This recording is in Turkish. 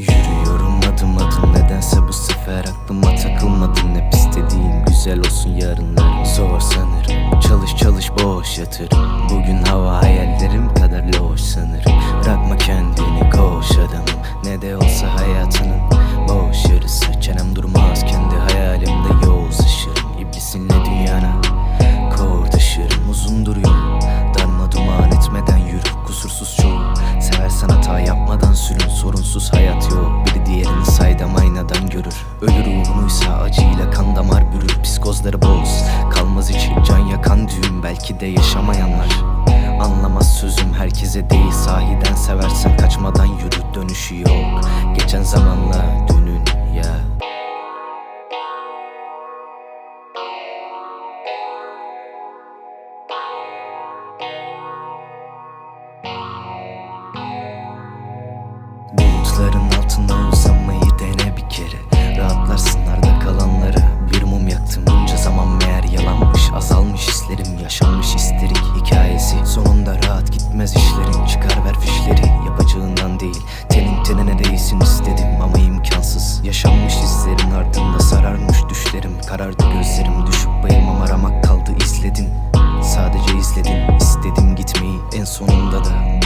Yürüyorum adım adım nedense bu sefer aklıma takılmadın. Hep istediğim güzel olsun yarınlar zor sanırım. Çalış çalış boş yatırım. Bugün hava hayallerim kadar loş sanırım. Bırakma kendini koş adamım. Ne de olsa hayatının Sözleri boz. Kalmaz içi can yakan düğüm Belki de yaşamayanlar. Anlamaz sözüm herkese değil Sahiden seversen kaçmadan yürü Dönüşü yok. Geçen zamanla dünün ya. Yeah. Bulutların altında uzanmayı dene bir kere. Rahatlarsın arda Sonunda rahat gitmez işlerin. Çıkar ver fişleri yapacağından değil. Tenin tenine değsin istedim ama imkansız. Yaşanmış hislerin ardında sararmış düşlerim. Karardı gözlerim düşüp bayılmam aramak kaldı. İzledin Sadece izledin. İstedim gitmeyi en sonunda da